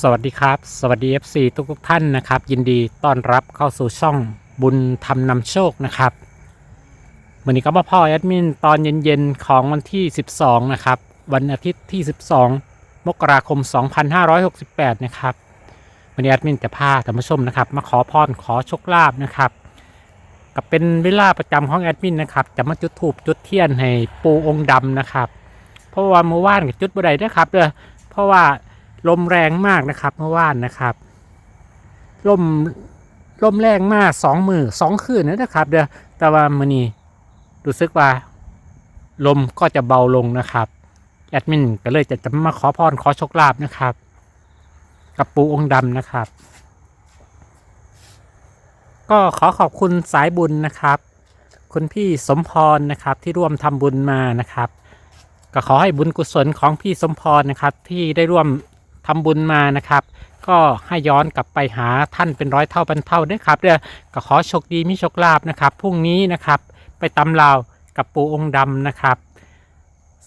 สวัสดีครับ สวัสดี FC ทุกทุกท่านนะครับ ยินดีต้อนรับเข้าสู่ช่องบุญธรรมนำโชคนะครับวันนี้ก็มาพ่อแอดมินตอนเย็นๆ ของวันที่ 12 นะครับ วันอาทิตย์ที่ 12 มกราคม 2568 นะครับวันนี้แอดมินจะพาท่านผู้ชมนะครับ มาขอพรขอโชคลาภนะครับกับเป็นเวลาประจำของแอดมินนะครับจะมาจุดถูปจุดเทียนให้ปูองค์ดำนะครับ เพราะว่าเมื่อวานกับจุดบ่ได้เด้อครับเด้อเพราะว่า ลมแรงมากนะครับเมื่อวานนะครับลมลมแรงมากสองมือสองคืนนะครับ เด้อแต่ว่ามือนี้รู้สึกว่า ลมก็จะเบาลงนะครับแอดมินก็เลยจะจะมาขอพรขอโชคลาภนะครับ กับปูองค์ดำนะครับ ก็ขอขอบคุณสายบุญนะครับ คุณพี่สมพรนะครับที่ร่วมทำบุญมานะครับ ก็ขอให้บุญกุศลของพี่สมพรนะครับ ที่ได้ร่วม ทำบุญมานะครับ ก็ให้ย้อนกลับไปหาท่านเป็นร้อยเท่าพันเท่าด้วยครับเด้อก็ขอโชคดีมีโชคลาภนะครับพรุ่งนี้นะครับ ไปตำลาวกับปูองค์ดำนะครับ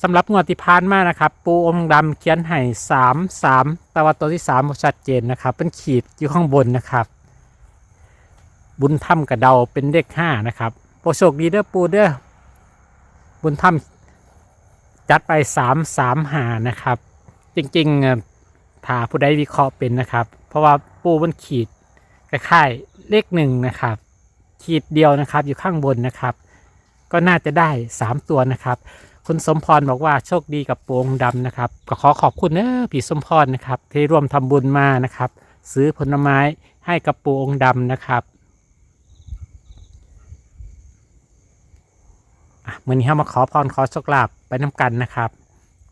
สำหรับงวดที่ผ่านมานะครับ ปูองค์ดำเขียนให้สามสามแต่ว่าตัวที่สามชัดเจนนะครับ เป็นขีดอยู่ข้างบนนะครับ บุญถ้ำกับเดาเป็นเลขห้านะครับโปรโชคดีเด้อปูเด้อบุญถ้ำจัดไปสามสามหานะครับ จริงๆ ถ้าผู้ใดวิเคราะห์เป็นนะครับ เพราะว่าปูมันขีดคล้ายๆเลขหนึ่งนะครับ ขีดเดียวนะครับอยู่ข้างบนนะครับ ก็น่าจะได้สามตัวนะครับ คุณสมพรบอกว่าโชคดีกับปูองดำนะครับ ก็ขอขอบคุณเนอผีสมพรนะครับ ที่ร่วมทำบุญมานะครับ ซื้อผลไม้ให้กับปูองดำนะครับอะมื่อนี้เรามาขอพรขอโชคลาภไปน้ำกันนะครับ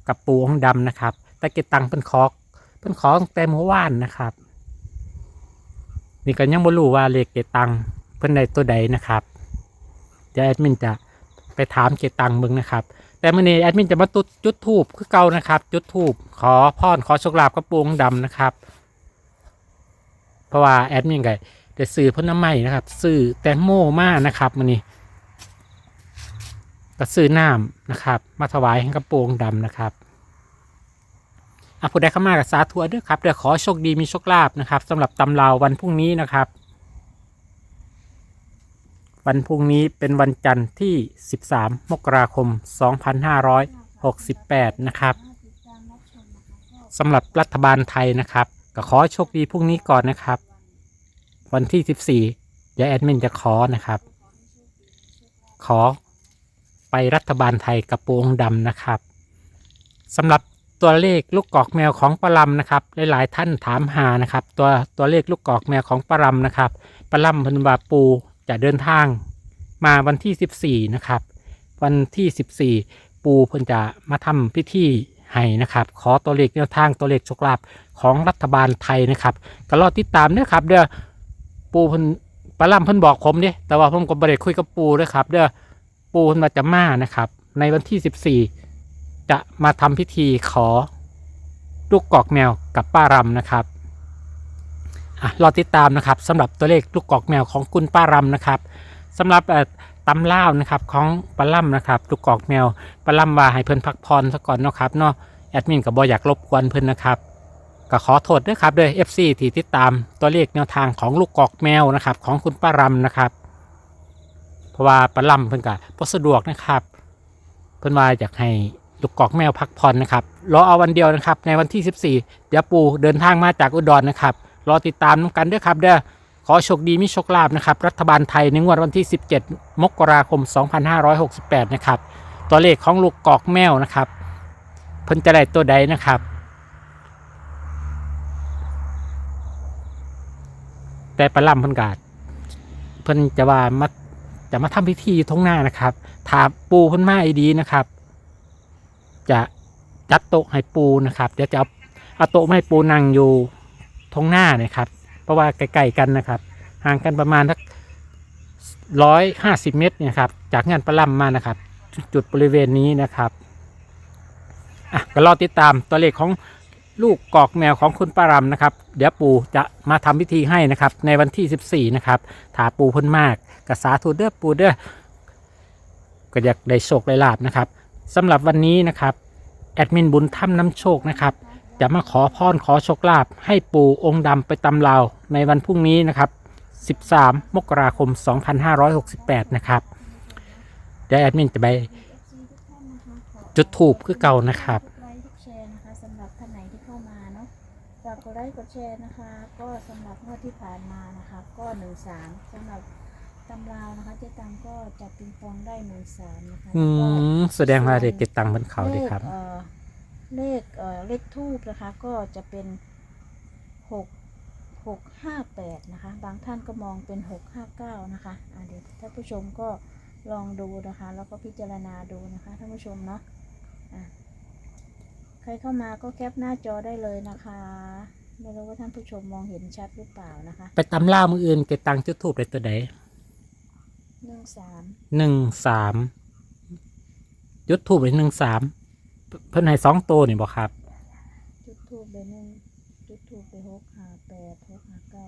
กับปูองดำนะครับต่เกตังเป็นขอ เป็นขอตั้งแต่เมื่อวานนะครับ นี่ก็ยังบ่รู้ว่าเลขเกตังเพิ่นใดตัวใดนะครับ เดี๋ยวแอดมินจะไปถามเกตังมึงนะครับ แต่มื่อนี้แอดมินจะมาตุดจุดทูบคือเก่านะครับ จุดทูบขอพรขอโชคลาภกับปูองค์ดำนะครับ เพราะว่าแอดมินก็ได้ซื้อผลไม้นะครับซื้อแตงโมมานะครับมื่อนี้ก็ซื้อน้ำนะครับ มาถวายให้กับปูองค์ดำนะครับ อะผู้ใดเข้ามากับสาธุด้วยครับเดี๋ยวขอโชคดีมีโชคลาภนะครับสำหรับตำราวันพรุ่งนี้นะครับ วันพรุ่งนี้เป็นวันจันทร์ที่ 13 มกราคม 2568 นะครับสำหรับรัฐบาลไทยนะครับ ก็ขอโชคดีพรุ่งนี้ก่อนนะครับ วันที่ 14เดี๋ยวแอดมินจะขอนะครับ ขอไปรัฐบาลไทยกับปูองดำนะครับสำหรับ ตัวเลขลูกกอกแมวของปลาลำนะครับ หลายๆท่านถามหานะครับ ตัวตัวเลขลูกกอกแมวของปลาลำนะครับปลาลำพันวาปูจะเดินทางมาวันที่ 14 นะครับ วันที่ 14 ปูเพิ่นจะมาทำพิธีให้นะครับ ขอตัวเลขแนวทางตัวเลขโชคลาภของรัฐบาลไทยนะครับก็รอติดตามนะครับเด้อปูเพิ่นปลาลำเพิ่นบอกผมเด้แต่ว่าผมก็บ่ได้คุยกับปูด้วยครับ เด้อปูนมาจะมานะครับ ในวันที่ 14 จะมาทำพิธีขอลูกกอกแมวกับป้ารำนะครับอะรอติดตามนะครับสำหรับตัวเลขลูกกอกแมวของคุณป้ารำนะครับสำหรับตำล่าวนะครับของปลาล่ำนะครับลูกกอกแมวปลาล่ำว่าให้เพิ่นพักผ่อนซะก่อนเนาะครับเนาะแอดมินกับบอยากรบกวนเพิ่นนะครับก็ขอโทษด้วยครับด้วย FC ที่ติดตามตัวเลขแนวทางของลูกกอกแมวนะครับของคุณป้ารำนะครับ เพราะว่าปลาล่ำเพิ่นก็บ่สะดวกนะครับ เพิ่นว่าอยากให้ ลูกกอกแมวพักผ่อนนะครับรอเอาวันเดียวนะครับ ในวันที่ 14 เดี๋ยวปูเดินทางมาจากอุดรนะครับ รอติดตามกันด้วยครับเด้อขอโชคดีมีโชคลาภนะครับ รัฐบาลไทยในงวดวันที่ 17 มกราคม 2568 นะครับ ตัวเลขของลูกกอกแมวนะครับเพิ่นจะได้ตัวใดนะครับ แต่ปลาล่ำเพิ่นกาดเพิ่นจะว่ามาจะมาทำพิธีทงหน้านะครับถาปูเพิ่นมาไอดีนะครับ จะจัดโต๊ะให้ปูนะครับเดี๋ยวจะเอาเอาโต๊ะให้ปูนั่งอยู่ท้องหน้านะครับ เพราะว่าใกล้ๆกันนะครับ ห่างกันประมาณสักร้อยห้าสิบเมตรเนี่ยครับ จากงานประลัมมานะครับ จุดบริเวณนี้นะครับอะก็รอติดตามตัวเลขของลูกกอกแมวของคุณปารำนะครับ เดี๋ยวปูจะมาทำพิธีให้นะครับ ในวันที่ 14 นะครับถาปูพ้นมากกระสาธุเด้อปูเด้อก็อยากได้โชคได้ลาบนะครับ สำหรับวันนี้นะครับแอดมินบุญถ้ำน้ำโชคนะครับจะมาขอพรขอโชคลาภให้ปู่องค์ดำไปตำลาวในวันพรุ่งนี้นะครับ 13 มกราคม 2568 นะครับเดี๋ยวแอดมินจะไปจุดถูปคือเก่านะครับสำหรับท่านไหนที่เข้ามาเนาะฝากกดไลค์กดแชร์นะคะ ก็สำหรับงวดที่ผ่านมานะคะ ก็หนึ่งสามสำหรับ ตำราวนะคะเจ๊ตังก็จับปิงปองได้หนึ่งสามนะคะอืแล้วก็มแสดงว่าเด็กเก็บตังค์บนเขาเลยครับเลขเอ่อเลขเอ่อเลขทูบนะคะ ก็จะเป็นหกหกห้าแปดนะคะ บางท่านก็มองเป็นหกห้าเก้านะคะอะเดี๋ยวท่านผู้ชมก็ลองดูนะคะ แล้วก็พิจารณาดูนะคะท่านผู้ชมเนาะอะใครเข้ามาก็แคปหน้าจอได้เลยนะคะ ไม่รู้ว่าท่านผู้ชมมองเห็นชัดหรือเปล่านะคะ ไปตำล่าวมืออื่นเก็บตังค์จุดถูปเลยตัวใด หนึ่งสามหนึ่งสามจุดถูปเลยหนึ่งสามเพิ่นให้สองตัวนี่บอกครับ จุดทูบไปหนึ่งจุดทูบไปหกห้าแปดหกห้าเก้า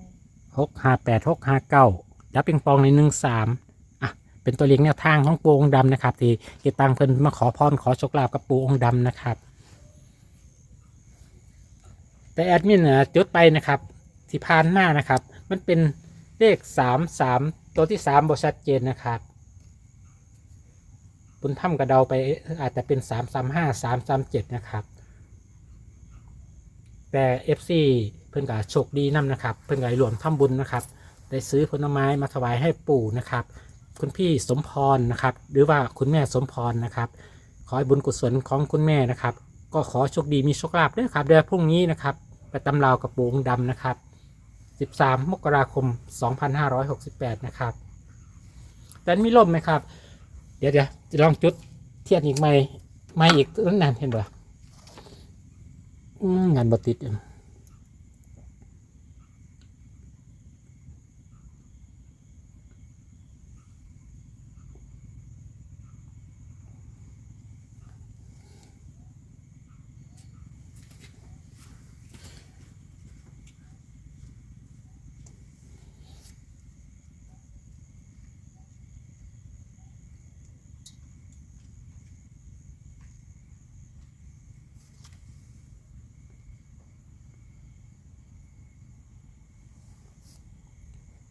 หกห้าแปดหกห้าเก้าจับปิงปองในหนึ่งสามอะ เป็นตัวเลี้ยงแนวทางของปูองค์ดำนะครับ ที่เกตังเพิ่นมาขอพรขอโชคลาภกับปูองค์ดำนะครับ แต่แอดมินนะจุดไปนะครับ ที่ผ่านมานะครับ มันเป็นเลขสามสาม ตัวที่สามบชัดเจนนะครับบุญถ้ำกระเดาไปอาจจะเป็นสามสามห้าสามสามเจ็ดนะครับ แต่ FC เพิ่นก็โชคดีนํนะครับ เพิ่นก็ได้รวมทำบุญนะครับ ได้ซื้อผลไม้มาถวายให้ปู่นะครับ คุณพี่สมพรนะครับ หรือว่าคุณแม่สมพรนะครับ ขอให้บุญกุศลของคุณแม่นะครับ ก็ขอโชคดีมีโชคลาภด้วยครับเดือนพรุ่งนี้นะครับ ไปตำราวกับปูงดำนะครับ 13 มกราคม 2568 นะครับ แต่มีลมไหมครับ เดี๋ยวเดี๋ยวจะลองจุดเทียนอีกไหมไม่อีกนั่นเห็นปะอืมงานบติด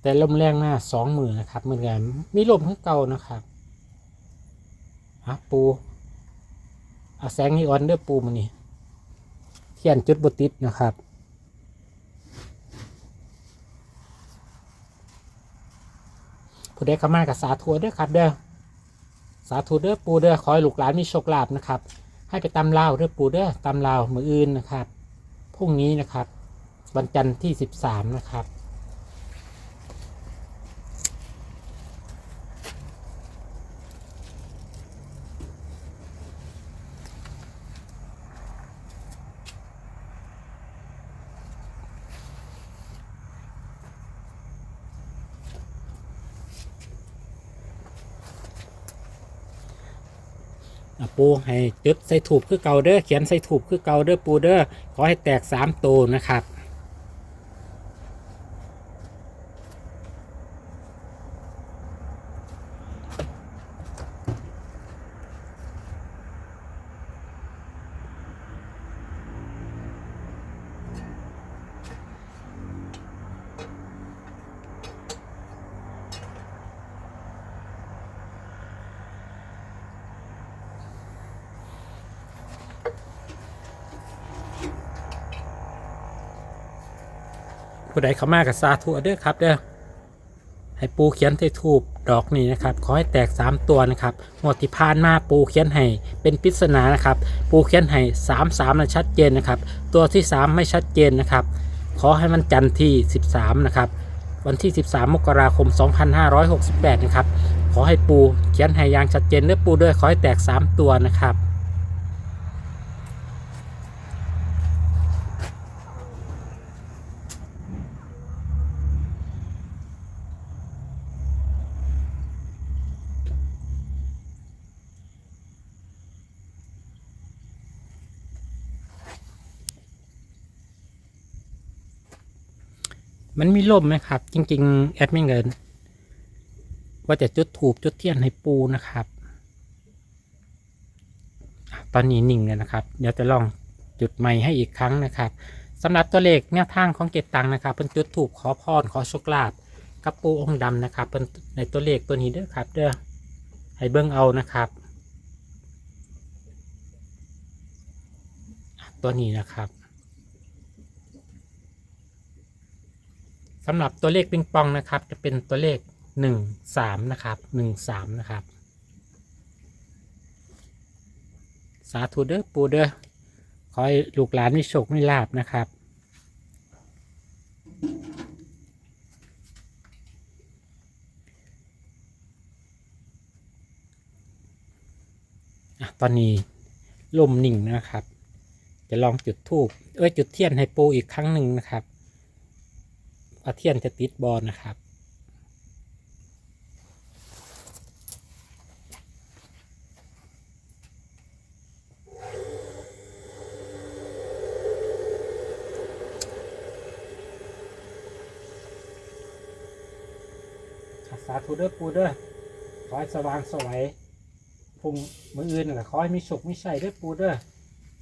แต่ลมแรงหน้าสองหมือนนะครับเหมือนกันมีลมขึ้นเก่านะครับฮะปูเอาแสงนีออนเด้อปูมันนี่เทียนจุดบติดนะครับ ผู้ใดเข้ามากับสาธุเด้อครับเด้อสาธุเด้อปูเด้อขอให้ลูกหลานมีโชคลาภนะครับ ให้ไปตำลาวเด้อปูเด้อตำลาวมืออื่นนะครับพรุ่งนี้นะครับ วันจันทร์ที่สิบสามนะครับ ปูให้จุดใส่ถูบคือเก่าเด้อเขียนใส่ถูบคือเก่าเด้อปูเด้อขอให้แตกสามตัวนะครับ ผู้ใดเข้ามากับสาธุเด้อครับเด้อให้ปูเขียนใส่ถูกดอกนี้นะครับขอให้แตก 3 ตัวนะครับงวดที่ผ่านมาปูเขียนให้เป็นปริศนานะครับ ปูเขียนให้3 3นะชัดเจนนะครับ ตัวที่ 3 ไม่ชัดเจนนะครับ ขอให้มันจันทร์ที่ 13 นะครับ วันที่ 13 มกราคม 2568 นะครับ ขอให้ปูเขียนให้อย่างชัดเจนเด้อปูด้วยขอให้แตก 3 ตัวนะครับ มันมีลมไหมครับ จริง ๆ แอดมินเงินว่าจะจุดถูกจุดเทียนให้ปูนะครับ ตอนนี้นิ่งเลยนะครับ เดี๋ยวจะลองจุดใหม่ให้อีกครั้งนะครับสำหรับตัวเลขแนวทางของเก็บตังนะครับเพิ่นจุดถูกขอพรขอโชคลาภกับปูองค์ดำนะครับเพิ่นในตัวเลขตัวนี้เด้อครับเด้อให้เบิ่งเอานะครับ ตัวนี้นะครับ สำหรับตัวเลขปิงปองนะครับ จะเป็นตัวเลขหนึ่งสามนะครับหนึ่งสามนะครับ สาธุเด้อปูเด้อขอให้ลูกหลานมีโชคมีลาบนะครับตอนนี้ลมนิ่งนะครับ จะลองจุดทูบเอ้ยจุดเทียนให้ปูอีกครั้งหนึ่งนะครับ ว่าเทียนจะติดบอลนะครับสาธุเด้อปูเด้อขอให้สว่างสวยพุงมืออื่นก็ขอให้มีโชคมีชัยเด้อปูเด้อ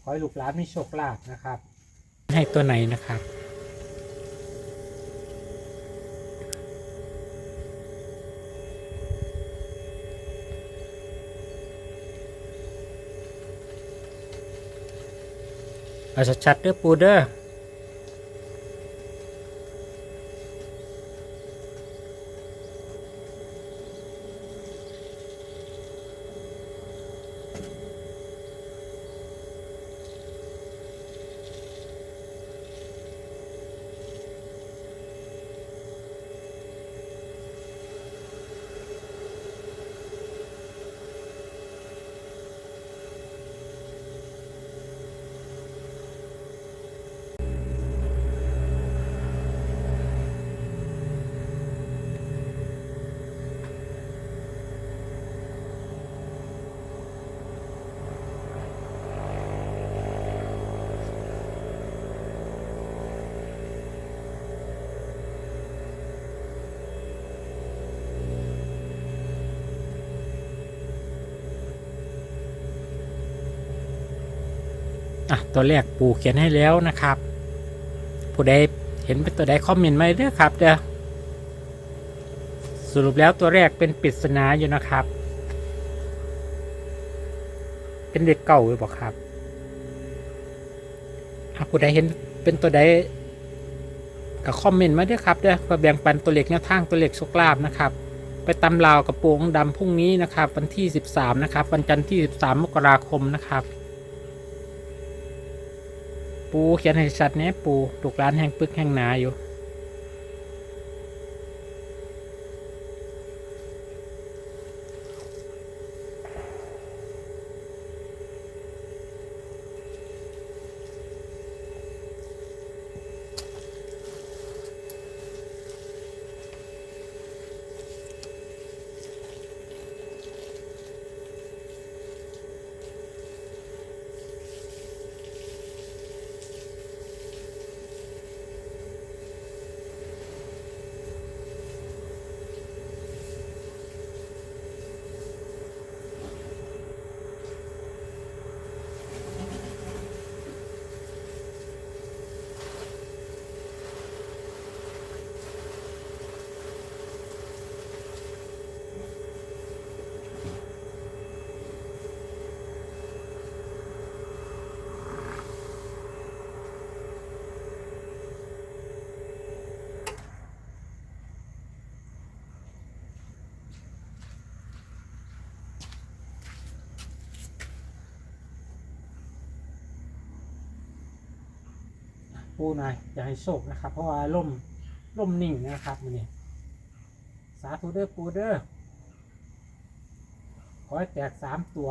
ขอให้ลูกหลานมีโชคลาภนะครับ ให้ตัวไหนนะครับ ชัดๆเด้อปูเด้อ อะตัวแรกปู่เขียนให้แล้วนะครับ ผู้ใดเห็นเป็นตัวใดคอมเมนต์มาเด้อครับเด้อสรุปแล้วตัวแรกเป็นปริศนาอยู่นะครับ เป็นเด็กเก่าหรือเปล่าครับอะผู้ใดเห็นเป็นตัวใดก็คอมเมนต์มาเด้อครับเด้อเพื่อแบ่งปันตัวเลขแนวทางตัวเลขโชคลาภนะครับ ไปตำลาวกับปูองดำพรุ่งนี้นะครับ วันที่ 13 นะครับ วันจันทร์ที่ 13 มกราคมนะครับ ปูเขียนให้ชัดเนี้ยปูลูกร้านแห่งปึกแห่งหนาอยู่ ปูหน่อยอย่าให้โชคนะครับ เพราะว่าล่มล่มนิ่งนะครับมันนี่สาธุเด้อปูเด้อขอให้แตกสามตัว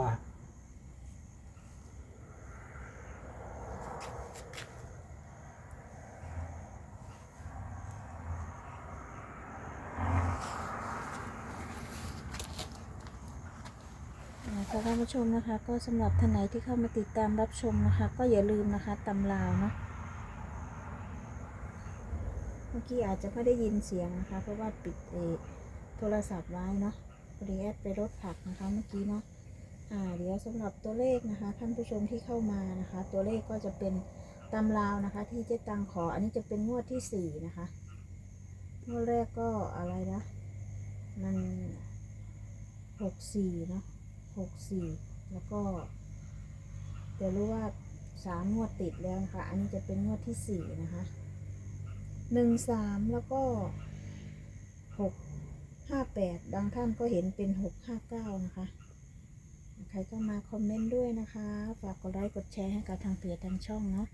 ค่ะท่านผู้ชมนะคะ ก็สำหรับท่านไหนที่เข้ามาติดตามรับชมนะคะ ก็อย่าลืมนะคะตำลาวเนาะ เมื่อกี้อาจจะไม่ได้ยินเสียงนะคะ เพราะว่าปิดเอโทรศัพท์ไว้เนาะพอดีแอดไปรถผักนะคะเมื่อกี้เนาะอ่าเดี๋ยวสำหรับตัวเลขนะคะ ท่านผู้ชมที่เข้ามานะคะ ตัวเลขก็จะเป็นตำราวนะคะ ที่เจ๊ตังขอ อันนี้จะเป็นงวดที่สี่นะคะงวดแรกก็อะไรนะมันหกสี่เนาะหกสี่แล้วก็เดี๋ยวรู้ว่าสามงวดติดแล้วนะคะ อันนี้จะเป็นงวดที่สี่นะคะ หนึ่งสามแล้วก็หกห้าแปดบางท่านก็เห็นเป็นหกห้าเก้านะคะใครก็มาคอมเมนต์ด้วยนะคะ ฝากกดไลค์กดแชร์ให้กับทางเพจทางช่องเนาะ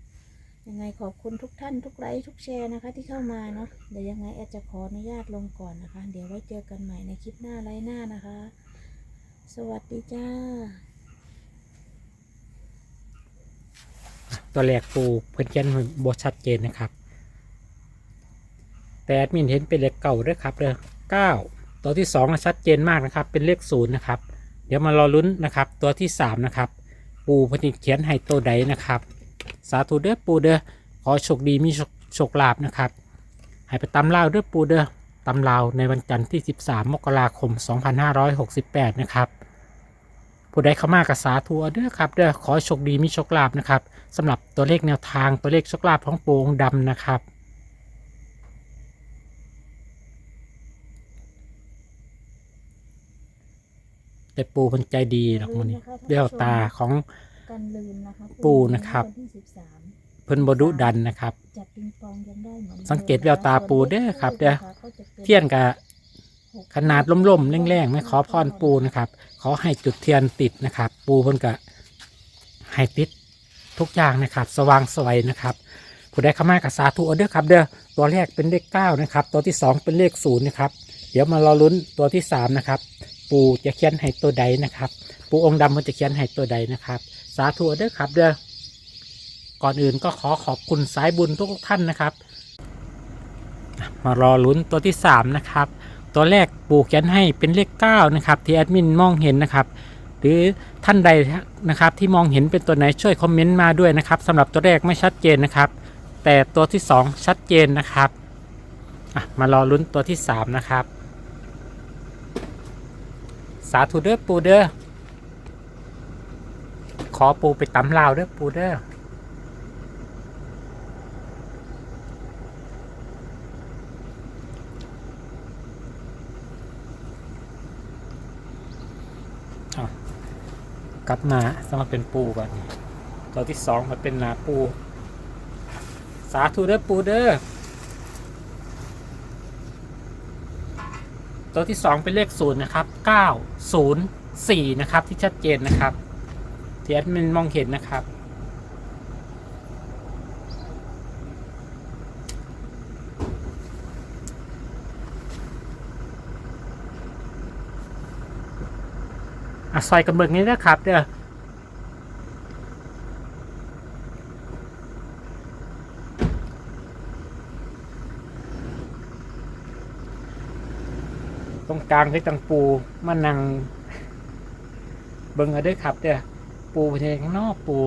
ยังไงขอบคุณทุกท่านทุกไลค์ทุกแชร์นะคะ ที่เข้ามาเนาะเดี๋ยวยังไงแอดจะขออนุญาตลงก่อนนะคะ เดี๋ยวไว้เจอกันใหม่ในคลิปหน้าไลฟ์หน้านะคะ สวัสดีจ้า ตัวแรกปูเพิ่นเขียนบทชัดเจนนะครับ แต่แอดมินเห็นเป็นเลขเก่าด้วยครับเด้อเก้าตัวที่สองชัดเจนมากนะครับ เป็นเลขศูนย์นะครับ เดี๋ยวมารอลุ้นนะครับ ตัวที่สามนะครับปูพนิเขียนให้ตัวใดนะครับ สาธุเด้อปูเด้อขอโชคดีมีโชคลาภนะครับให้ไปตำลาวเด้อปูเด้อตำลาวในวันจันทร์ที่ 13 มกราคม 2568 นะครับผู้ใดเข้ามากับสาธุเอาเด้อครับเด้อขอโชคดีมีโชคลาภนะครับสำหรับตัวเลขแนวทางตัวเลขโชคลาภของปูองดำนะครับ แต่ปูเพิ่นใจดีหรอกมันนี่เบี้ยวตาของกันลืมนะคะปูนะครับ วันที่สิบสามเพิ่นบดุดันนะครับ จับปิงปองยังได้เหมือนดิมสังเกตแววตาปูเด้อครับเด้อส่วนลขทูปนะคะก็จะป็เทียนกับขนาดล่มๆแรงๆไม่ขอพรปูนะครับ ขอให้จุดเทียนติดนะครับ ปูเพิ่นก็ให้ติดทุกอย่างนะครับ สว่างสวยนะครับ ผู้ใดเข้ามากับสาธุเอาเด้อครับ เด้อตัวแรกเป็นเลขเก้านะครับ ตัวที่สองเป็นเลขศูนย์นะครับ เดี๋ยวมารอลุ้นตัวที่สามนะครับ ปูจะเขียนให้ตัวใดนะครับ ปูองค์ดำมันจะเขียนให้ตัวใดนะครับ สาธุเด้อครับเด้อก่อนอื่นก็ขอขอบคุณสายบุญทุกท่านนะครับ มารอลุ้นตัวที่ 3 นะครับ ตัวแรกปู่เขียนให้เป็นเลข9นะครับที่แอดมินมองเห็นนะครับ หรือท่านใดนะครับที่มองเห็นเป็นตัวไหนช่วยคอมเมนต์มาด้วยนะครับสำหรับตัวแรกไม่ชัดเจนนะครับ แต่ตัวที่ 2 ชัดเจนนะครับมารอลุ้นตัวที่ 3 นะครับ สาธุเด้อปูเด้อขอปูไปตำลาวเด้อปูเด้อกับมาสมาเป็นปูก่อนตัวที่สองมาเป็นนาปู สาธุเด้อปูเด้อ ตัวที่สองเป็นเลขศูนย์นะครับเก้าศูนย์สี่นะครับที่ชัดเจนนะครับที่แอดมินมองเห็นนะครับ อะซอยกันเบิกนี้นะครับเด้อ กลางคือตังปูมานั่งเบิ่งเอาเด้วยครับเด้อปูไปทางนอกปู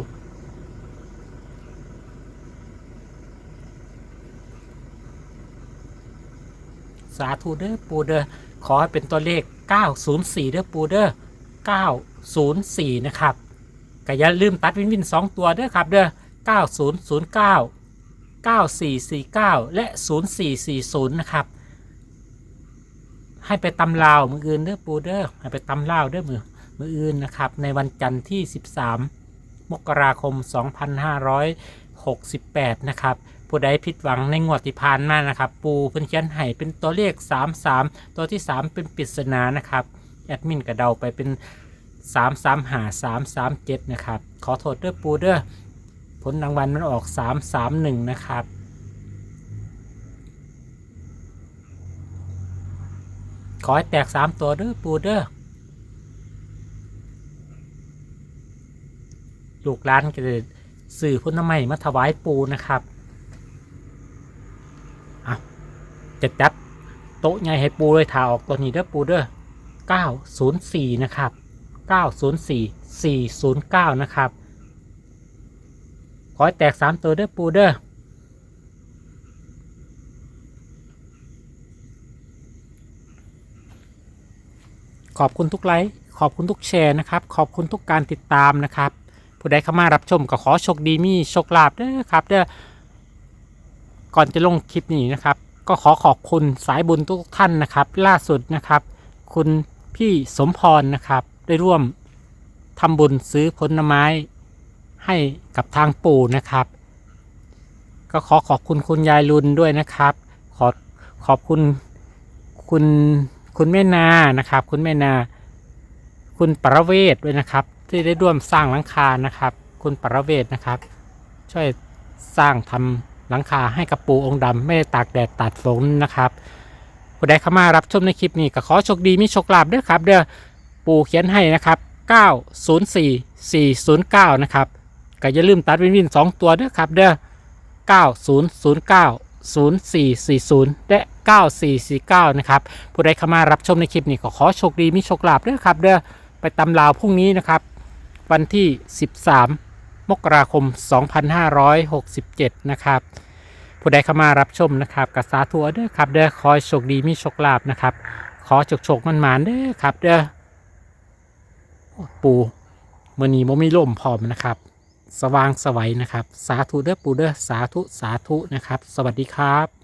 สาธุเด้อปูเด้อขอให้เป็นตัวเลข 904 เด้อปูเด้อ904 นะครับก็อย่าลืมตัดวินวิน 2 ตัวเด้อครับเด้อ9009 9449 และ 0440 นะครับ ให้ไปตำลาวมืออื่นเด้อปูเด้อให้ไปตำลาวเด้อมือมืออื่นนะครับ ในวันจันทร์ที่ 13 มกราคม 2568 นะครับผู้ใดผิดหวังในงวดที่ผ่านมานะครับ ปูเพิ่นเขียนให้เป็นตัวเลข 33 ตัวที่ 3 เป็นปริศนานะครับแอดมินก็เดาไปเป็น 3 3หา3 3 7 นะครับ ขอโทษเด้อปูเด้อผลรางวัลมันออก 3 3 1 นะครับ ขอให้แตก3ตัวเด้อปูเด้อลูกหลานก็จะสื่อพุทธไม้มาถวายปูนะครับเอาจะจัดโต๊ะใหญ่ให้ปูเลยถ่าออกตัวนี้เด้อปูเด้อ904 นะครับ 904 409 นะครับ ขอให้แตก 3 ตัวเด้อปูเด้อ ขอบคุณทุกไลค์ขอบคุณทุกแชร์นะครับ ขอบคุณทุกการติดตามนะครับ ผู้ใดเข้ามารับชมก็ขอโชคดีมีโชคลาภเด้อครับเด้อก่อนจะลงคลิปนี้นะครับ ก็ขอขอบคุณสายบุญทุกท่านนะครับ ล่าสุดนะครับ คุณพี่สมพรนะครับ ได้ร่วมทำบุญซื้อผลไม้ให้กับทางปู่นะครับ ก็ขอขอบคุณคุณยายลุนด้วยนะครับ ขอขอบคุณคุณ คุณแม่นานะครับ คุณแม่นา คุณประเวศด้วยนะครับ ที่ได้ร่วมสร้างหลังคานะครับ คุณประเวศนะครับ ช่วยสร้างทำหลังคาให้กับปูองค์ดำไม่ได้ตากแดดตากฝนนะครับผู้ใดเข้ามารับชมในคลิปนี้ก็ขอโชคดีมีโชคลาภด้วยครับ เด้อปูเขียนให้นะครับ 904 409 นะครับก็อย่าลืมตัดวินวิน 2 ตัวด้วยครับเด้อ9009 0440 และ 9449 นะครับผู้ใดเข้ามารับชมในคลิปนี้ก็ขอโชคดีมีโชคลาภด้วยครับเด้อไปตำลาวพรุ่งนี้นะครับ วันที่ 13 มกราคม 2567 นะครับผู้ใดเข้ามารับชมนะครับกับสาธุเด้อครับเด้อขอโชคดีมีโชคลาภนะครับขอโชคโชคมันมานเด้อครับเด้อปูมื่อนี้บ่มีลมพร้อมนะครับ สว่างสวัยนะครับ สาธุเด้อปูเด้อสาธุสาธุนะครับ สวัสดีครับ